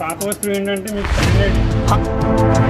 పాత వస్తువు ఏంటంటే మీకు స్టాండర్డ్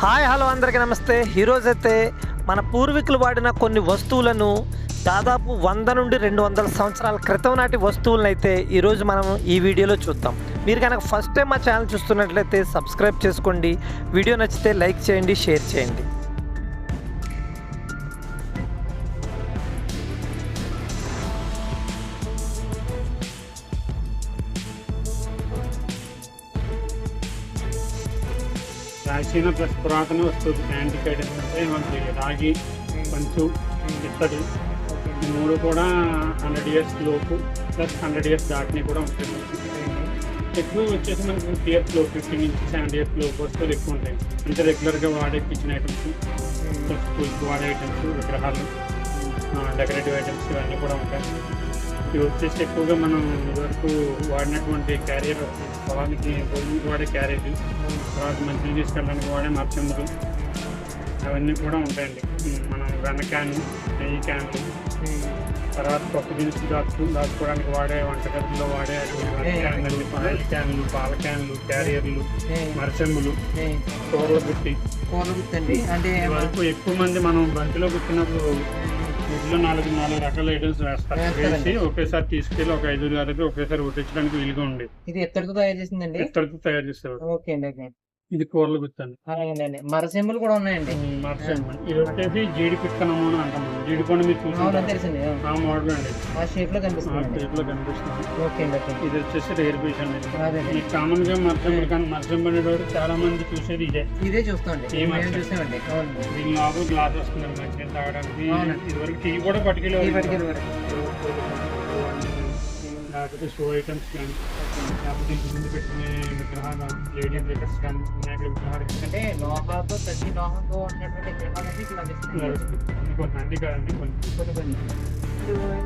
హాయ్ హలో అందరికీ నమస్తే. ఈరోజు అయితే మన పూర్వీకులు వాడిన కొన్ని వస్తువులను దాదాపు వంద నుండి రెండు వందల సంవత్సరాల క్రితం నాటి వస్తువులను అయితే ఈరోజు మనం ఈ వీడియోలో చూద్దాం. మీరు కనుక ఫస్ట్ టైం మా ఛానల్ చూస్తున్నట్లయితే సబ్స్క్రైబ్ చేసుకోండి. వీడియో నచ్చితే లైక్ చేయండి షేర్ చేయండి. ప్రాచీన ప్లస్ పురాతన వస్తువులు యాంటిక్ ఐటమ్స్ అంటే మనకి రాగి పంచు ఇత్తడి ఈ మూడు కూడా హండ్రెడ్ ఇయర్స్ లోపు ప్లస్ హండ్రెడ్ ఇయర్స్ దాటిని కూడా ఉంటాయి. ఎక్కువ వచ్చేసి మనకి ఇయర్స్లో ఫిఫ్టీన్ నుంచి సెవెంటీ ఇయర్స్ లోపు వస్తువులు ఎక్కువ ఉంటాయి. అంటే రెగ్యులర్గా వాడే కిచెన్ ఐటమ్స్ ప్లస్ పూజకి వాడే ఐటమ్స్ విగ్రహాలు డెకరేటివ్ ఐటమ్స్ ఇవన్నీ కూడా ఉంటాయి. ఇవి వచ్చేసి ఎక్కువగా మనం ఇదివరకు వాడినటువంటి క్యారియర్ పొలానికి భోజనం వాడే క్యారేజ్ తర్వాత మంచిని తీసుకెళ్ళడానికి వాడే మర్చములు అవన్నీ కూడా ఉంటాయండి. మనం వెన్న క్యాన్ నెయ్యి క్యాన్లు తర్వాత పప్పు దినుసులు దాచు దాచుకోవడానికి వాడే వంటగదిలో వాడే క్యాన్లు పాల క్యాన్లు పాల క్యాన్లు క్యారియర్లు మరచెమ్ములు కూరలు పెట్టి కూరగుత్తండి అంటే వరకు ఎక్కువ మంది మనం బంతిలో కూర్చున్నప్పుడు ఇంట్లో నాలుగు నాలుగు రకాల ఐటమ్స్ వేస్తారు. వేసి ఒకేసారి తీసుకెళ్ళి ఒక ఐదుగురు గారికి ఒకేసారి కొట్టించడానికి వీలుగా ఉంది. ఇది ఎత్తడితో తయారు చేసిందండి? ఇత్తడితో తయారు చేస్తారు? ఓకే అండి ఓకే ఇది కూరలు గుర్తండి అలాగేనండి మరసింబులు కూడా ఉన్నాయండి. మరచెమ్మ ఇది వచ్చేసి జీడి పిక్కనము అని అంటాం జీడిపండు మీరు తెలిసింది. ఆ మోడల్ అండి. ఆ షేప్లో ఆ కనిపిస్తుంది షేప్లో కనిపిస్తుంది. ఓకే అండి ఓకే ఇది వచ్చేసి రేర్ పీస్ అండి. ఈ కామన్గా మరచెమ్మలు కానీ అనేటువంటి చాలా మంది చూసేది ఇదే. ఇదే చూస్తామండి. చూసామండి. దీని లోపల గ్లాస్ వస్తుంది మంచిగా తాగడానికి అవునండి. ఇదివరకు టీ కూడా పట్టుకెళ్ళి పట్టుకెళ్ళి వరకు. లేకపోతే షో ఐటమ్స్ కానీ లేకపోతే ముందు పెట్టుకునే విగ్రహాలు లేడీ బ్రేకర్స్ కానీ వినాయక విగ్రహాలు అంటే లోహాలతో ప్రతి లోహంతో ఉన్నటువంటి కొన్ని అన్ని కాదండి కొన్ని. కొన్ని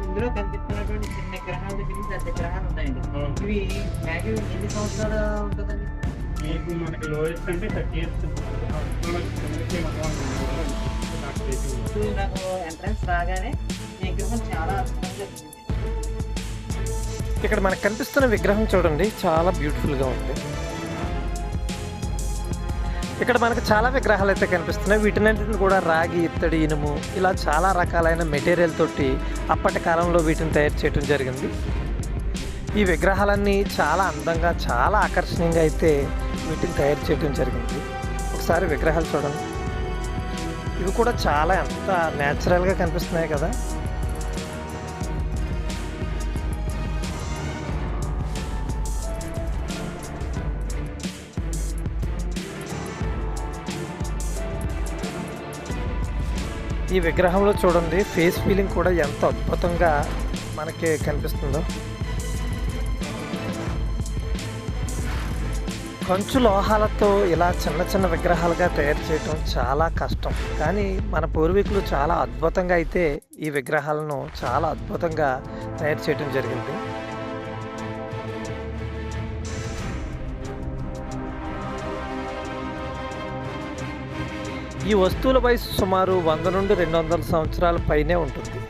ఇందులో కనిపిస్తున్నటువంటి చిన్న గ్రహాల దగ్గర పెద్ద గ్రహాలు ఉన్నాయండి. ఇవి మ్యాక్సిమం ఎన్ని సంవత్సరాలు ఉంటుందండి? మీకు మనకి లోయెస్ట్ అంటే థర్టీ ఇయర్స్ నాకు ఎంట్రన్స్ రాగానే గ్రహం చాలా అద్భుతంగా ఉంది. ఇక్కడ మనకు కనిపిస్తున్న విగ్రహం చూడండి చాలా బ్యూటిఫుల్గా ఉంది. ఇక్కడ మనకు చాలా విగ్రహాలు అయితే కనిపిస్తున్నాయి. వీటినన్నింటిని కూడా రాగి ఇత్తడి ఇనుము ఇలా చాలా రకాలైన మెటీరియల్ తోటి అప్పటి కాలంలో వీటిని తయారు చేయడం జరిగింది. ఈ విగ్రహాలన్నీ చాలా అందంగా చాలా ఆకర్షణీయంగా అయితే వీటిని తయారు చేయడం జరిగింది. ఒకసారి విగ్రహాలు చూడండి. ఇవి కూడా చాలా ఎంత న్యాచురల్గా కనిపిస్తున్నాయి కదా. ఈ విగ్రహంలో చూడండి ఫేస్ ఫీలింగ్ కూడా ఎంత అద్భుతంగా మనకి కనిపిస్తుందో. కంచు లోహాలతో ఇలా చిన్న చిన్న విగ్రహాలుగా తయారు చేయడం చాలా కష్టం. కానీ మన పూర్వీకులు చాలా అద్భుతంగా అయితే ఈ విగ్రహాలను చాలా అద్భుతంగా తయారు చేయడం జరిగింది. ఈ వస్తువుల వయసు సుమారు వంద నుండి రెండు వందల సంవత్సరాల పైనే ఉంటుంది.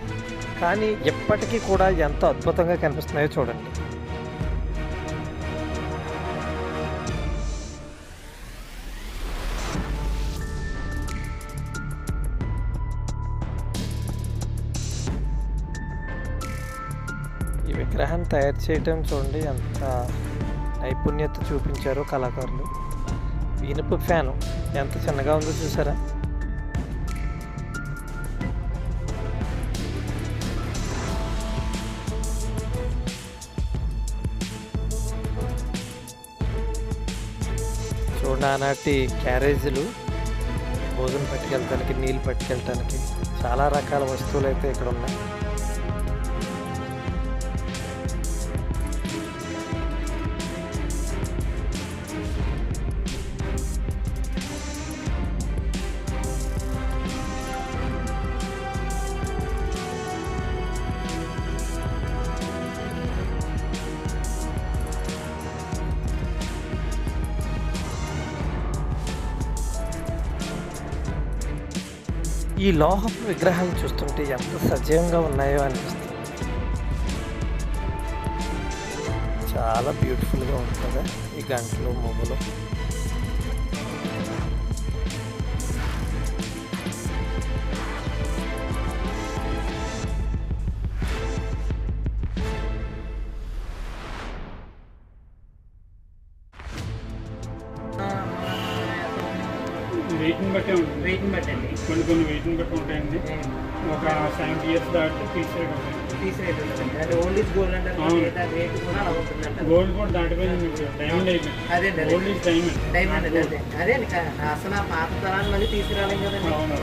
కానీ ఎప్పటికీ కూడా ఎంత అద్భుతంగా కనిపిస్తున్నాయో చూడండి. ఈ విగ్రహాన్ని తయారు చేయటం చూడండి ఎంత నైపుణ్యత చూపించారో కళాకారులు. ఇనుప ఫ్యాను. ఎంత చిన్నగా ఉందో చూసారా? చూడండి ఆనాటి క్యారేజీలు. భోజనం పట్టుకెళ్ళటానికి నీళ్ళు పట్టుకెళ్ళటానికి చాలా రకాల వస్తువులు అయితే ఇక్కడ ఉన్నాయి ఈ లోహపు విగ్రహాలు చూస్తుంటే ఎంత సజీవంగా ఉన్నాయో అనిపిస్తుంది. చాలా బ్యూటిఫుల్గా ఉంటుంది ఈ గంటలు మొగ్గులు వెయిట్ని బట్టే ఉంటుంది. వెయిట్ని బట్టండి కొన్ని కొన్ని వెయిట్ని బట్టి ఉంటాయండి. ఒక సెవెంటీ ఇయర్స్ దాటి తీసేయడం ఉంటుంది. పీస్ రేట్ ఉంటుందండి అంటే old is gold. Rate rate కూడా గోల్డ్ కూడా దాటిపోయింది డైమండ్ అయిపోయింది. అదే అండి, గోల్డ్ ఈజ్ డైమండ్ డైమండ్ అదే. అదే అండి. అసలు ఆ పాత తరాన్ని మళ్ళీ తీసుకురాలేం కదండి? అవును.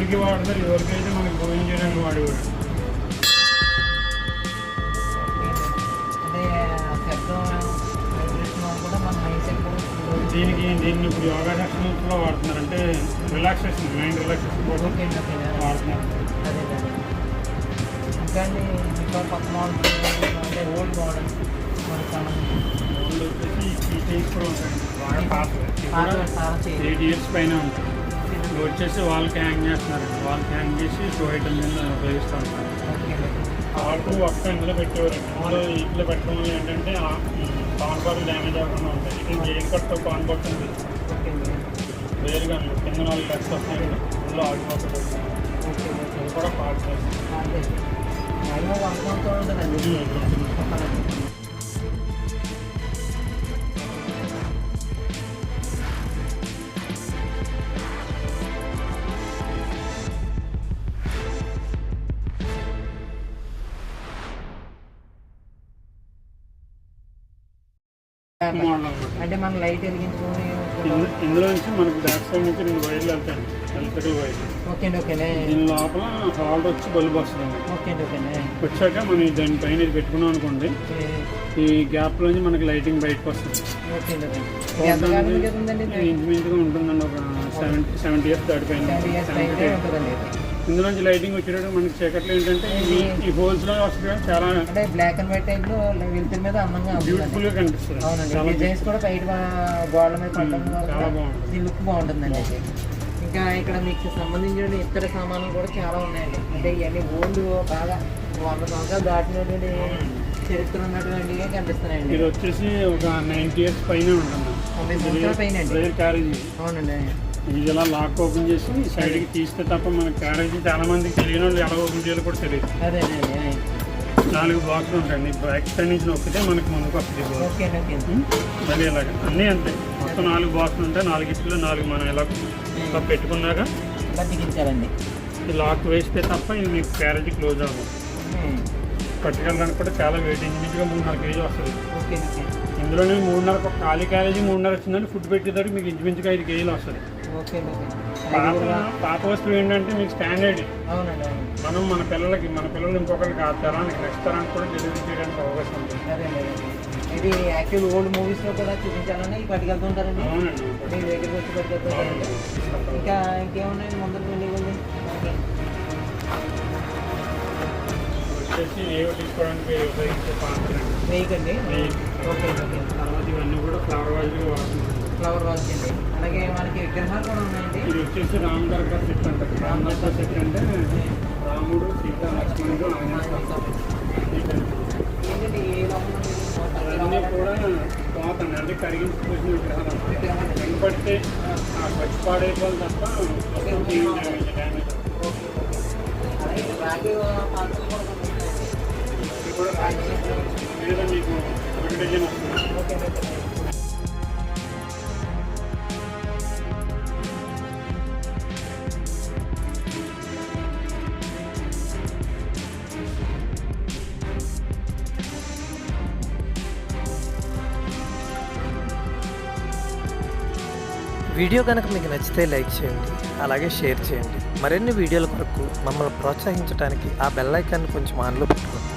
దానికి వాడతారు ఎవరికైతే మనకి భోజనం చేయడానికి వాడేవాడు. దీనికి దీన్ని ఇప్పుడు యోగా సెక్షన్స్లో వాడుతున్నారు. అంటే రిలాక్సేషన్ మైండ్ రిలాక్సేషన్ కోసం. వాడుతున్నారు. ఇంకా ఇంకా అంటే ఓల్డ్ మోడల్ వచ్చేసి ఈ కూడా బాగా పాత ఎయిట్ ఇయర్స్ పైన ఉంటుంది వచ్చేసి వాళ్ళకి హ్యాంగ్ చేస్తున్నారండి. వాళ్ళకి హ్యాంగ్ చేసి షో ఐటమ్ మీద ఉపయోగిస్తూ ఉంటారు. ఆకు ఒక్క ఇందులో పెట్టేవారు ఇందులో ఇంట్లో పెట్టడం వల్ల ఏంటంటే పవన్ బాటలు డ్యామేజ్ అవ్వకుండా ఉంటాయి. ఇది గేమ్ కట్తో పవన్ బాటల్ ఉంది. వేరుగా. కింద నాలుగు లెగ్స్ వస్తాయి ఇందులో ఓకే ఓకే ఇది కూడా పార్ట్ అంతే అనమాట అంటే మనం లైట్ వెలిగించుకొని ఇందు- ఇందులో నుంచి మనకు బ్యాక్ సైడ్ నుంచి రెండు వైర్లు వెళ్తాయి. ఎలక్ట్రికల్ వైర్లు ఓకే ఓకేనే. దీని లోపల హాల్ వచ్చి బల్బ్ వస్తుంది. ఓకే ఓకేనే. వచ్చాక మనం దానిపైన ఇది పెట్టుకున్నాం అనుకోండి ఈ గ్యాప్ లోంచి మనకి లైటింగ్ బయటకు వస్తుంది. ఇంచుమించుగా ఉంటుందండి ఒక సెవెంటీ సెవెంటీ ఇయర్స్ దాటిపోయింది. ట్వంటీ ఇయర్స్ 70 అయితే ఉంటుందండి ఇది. ఇందులోంచి లైటింగ్ వచ్చేటప్పుడు మనకి చీకట్లో ఏంటంటే ఈ- హోల్స్లో వస్తుంది చాలా అంటే బ్లాక్ అండ్ వైట్ టైప్లో వెళ్తున్న మీద అందంగా బ్యూటిఫుల్గా కనిపిస్తుంది. అవునండి. చాలా డిజైన్స్ కూడా బయట గోడల మీద పడడం చాలా వల్ల బాగుంటుంది. ఈ లుక్ బాగుంటుందండి. ఇంకా ఇక్కడ మీకు సంబంధించిన ఇతర సామాన్లు కూడా చాలా ఉన్నాయండి. అంటే ఇవన్నీ ఓల్డ్ బాగా వంద సంవత్సరాలు దాటినటువంటి చరిత్ర ఉన్నటువంటి కనిపిస్తున్నాయండి. ఇది వచ్చేసి ఒక నైన్టీ ఇయర్స్ పైన ఉంటుంది. అవునండి. ఇది ఇలా లాక్ ఓపెన్ చేసి సైడ్కి తీస్తే తప్ప మన క్యారేజ్ చాలా మందికి తెలియని వాళ్ళు ఎలా ఓపెన్ చేయాలో కూడా తెలియదు. అదే నాలుగు బాక్సులు ఉంటాయండి. బ్యాక్ సైడ్ నుంచి నొక్కితే మనకి ముందుకు వస్తుంది మళ్ళీ ఇలాగ. అన్నీ అంతే. మొత్తం నాలుగు బాక్సులు ఉంటాయి. నాలుగు ఇట్లు నాలుగు మనం ఇలా ఇలా పెట్టుకున్నాక ఈ లాక్ వేస్తే తప్ప ఇది మీకు క్యారేజ్ క్లోజ్ అవ్వదు. పట్టుకెళ్ళడానికి కూడా చాలా వెయిట్ ఇంచుమించుగా మూడున్నర కేజీ వస్తుంది. ఇందులోనే మూడున్నర ఒక ఖాళీ క్యారేజీ మూడున్నర వచ్చిందంటే ఫుడ్ పెట్టేదానికి మీకు ఇంచుమించుగా ఐదు కేజీలు వస్తుంది. ఓకే పాత వస్తువు ఏంటంటే మీకు స్టాండర్డ్ అవునండి అవును. మనం మన పిల్లలకి మన పిల్లలు ఇంకొకరికి ఆ తరానికి నెక్స్ట్ తరానికి కూడా డెలివరీ చేయడానికి అవకాశం ఉంటుంది. ఇది యాక్చువల్ ఓల్డ్ మూవీస్లో కూడా చూపించాలని పట్టుకెళ్తుంటారండి. అవునండి. మీ దగ్గరికి వచ్చి పట్టుకెళ్తుంటారండి. ఇంకా ఇంకేమున్నాయి ముందర వెళ్ళి వచ్చేసి ఏవో తీసుకోవడానికి ఉపయోగించే పాత్రలు వేయకండి ఓకే ఓకే. తర్వాత ఇవన్నీ కూడా ఫ్లవర్ వాడుతున్నాం ఫ్లవర్ వాజ్ అండి. అలాగే మనకి విగ్రహాలు కూడా ఉన్నాయండి. ఇది వచ్చేసి రామ్ దర్గా సెట్ అంటారు రామ్ దర్గా సెట్ అంటే రాముడు సీత లక్ష్మణుడు హనుమంతుడు ఏంటంటే ఏ లోపల ఉంది? అవన్నీ కూడా పోతాను అంటే కరిగించుకోవాల్సిన విగ్రహాలు విగ్రహాలు. వెనపడితే ఆ వచ్చి పాడైపోవాలి తప్ప మొత్తం డ్యామేజ్ డ్యామేజ్. Okay, okay. అలాగే రాగి పాత్రలు కూడా కనిపిస్తున్నాయండి. ఇది కూడా రాగి. మీద మీకు ఒక డిజైన్ వస్తుంది. వీడియో కనుక మీకు నచ్చితే లైక్ చేయండి అలాగే షేర్ చేయండి. మరిన్ని వీడియోల కొరకు మమ్మల్ని ప్రోత్సహించడానికి ఆ బెల్ ఐకాన్ని కొంచెం ఆన్లో పెట్టుకోండి.